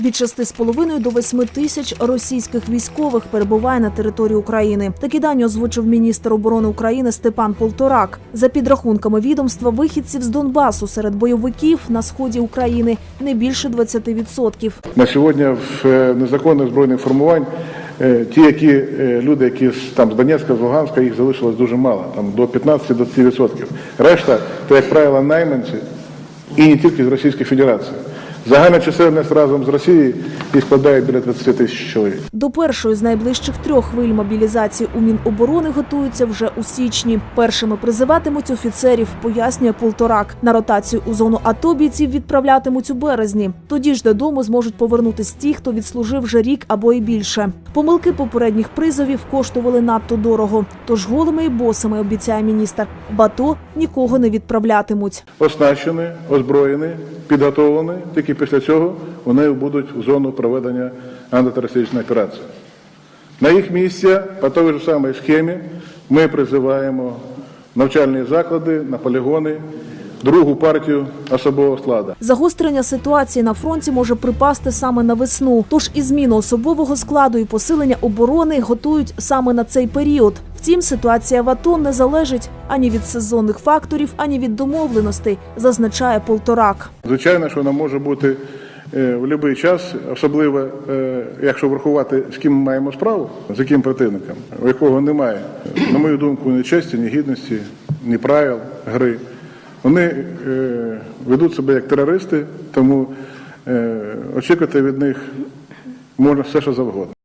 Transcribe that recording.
Від 6,5 до 8 тисяч російських військових перебуває на території України. Такі дані озвучив міністр оборони України Степан Полторак. За підрахунками відомства, вихідців з Донбасу серед бойовиків на сході України не більше 20%. На сьогодні в е, незаконних збройних формувань е, ті, які е, люди, які там з Донецька, з Луганська, їх залишилось дуже мало, там до 15-20%. Решта, то як правило, найманці і не тільки з Російської Федерації. Загальна чисельність разом з Росією і складає біля 20 тисяч чоловік. До першої з найближчих трьох хвиль мобілізації у Міноборони готуються вже у січні. Першими призиватимуть офіцерів, пояснює Полторак. На ротацію у зону АТО бійців відправлятимуть у березні. Тоді ж додому зможуть повернутись ті, хто відслужив вже рік або і більше. Помилки попередніх призовів коштували надто дорого. Тож голими і босими обіцяє міністр. Бато нікого не відправлятимуть. Оснащені, озброєні, підготовлені. Тільки після цього вони будуть в зону проведення антитерористичної операції. На їх місця по той же самій схемі ми призиваємо навчальні заклади, на полігони, другу партію особового складу. Загострення ситуації на фронті може припасти саме на весну. Тож і зміну особового складу і посилення оборони готують саме на цей період. Втім, ситуація в АТО не залежить ані від сезонних факторів, ані від домовленостей, зазначає Полторак. Звичайно, що вона може бути е, в будь-який час, особливо е, якщо врахувати, з ким ми маємо справу, з яким противником, у якого немає, на мою думку, ні честі, ні гідності, ні правил гри. Вони е, ведуть себе як терористи, тому очікувати від них можна все, що завгодно.